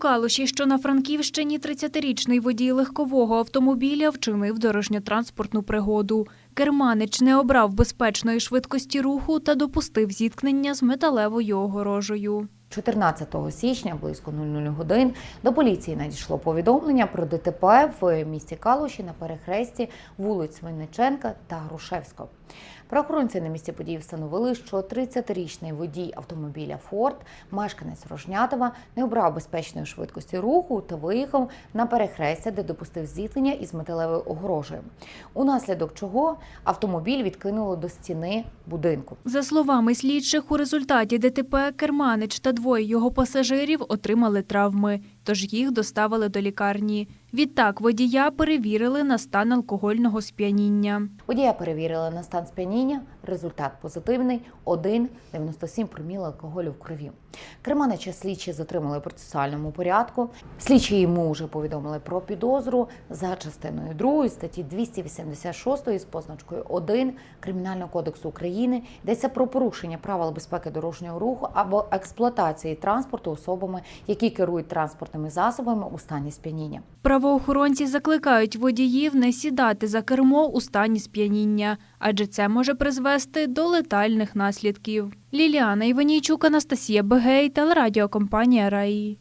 Калуші, що на Франківщині 30-річний водій легкового автомобіля вчинив дорожньо-транспортну пригоду. Керманич не обрав безпечної швидкості руху та допустив зіткнення з металевою огорожею. 14 січня близько 00 годин до поліції надійшло повідомлення про ДТП в місті Калуші на перехресті вулиць Винниченка та Грушевського. Правоохоронці на місці події встановили, що 30-річний водій автомобіля Форд, мешканець Рожнятова, не обрав безпечної швидкості руху та виїхав на перехрестя, де допустив зіткнення із металевою огорожею. Унаслідок чого автомобіль відкинуло до стіни будинку. За словами слідчих, у результаті ДТП Керманич та двоє його пасажирів отримали травми, тож їх доставили до лікарні. Відтак водія перевірили на стан алкогольного сп'яніння. Водія перевірили на стан сп'яніння. Результат позитивний 1,97 проміл алкоголю в крові. Керманича слідчі затримали в процесуальному порядку. Слідчі йому вже повідомили про підозру за частиною 2 статті 286 з позначкою 1 Кримінального кодексу України. Йдеться про порушення правил безпеки дорожнього руху або експлуатації транспорту особами, які керують транспортними засобами у стані сп'яніння. Правоохоронці закликають водіїв не сідати за кермо у стані сп'яніння, адже це може призвести до летальних наслідків. Ліліана Іванійчук, Анастасія Бегей, телерадіокомпанія Раї.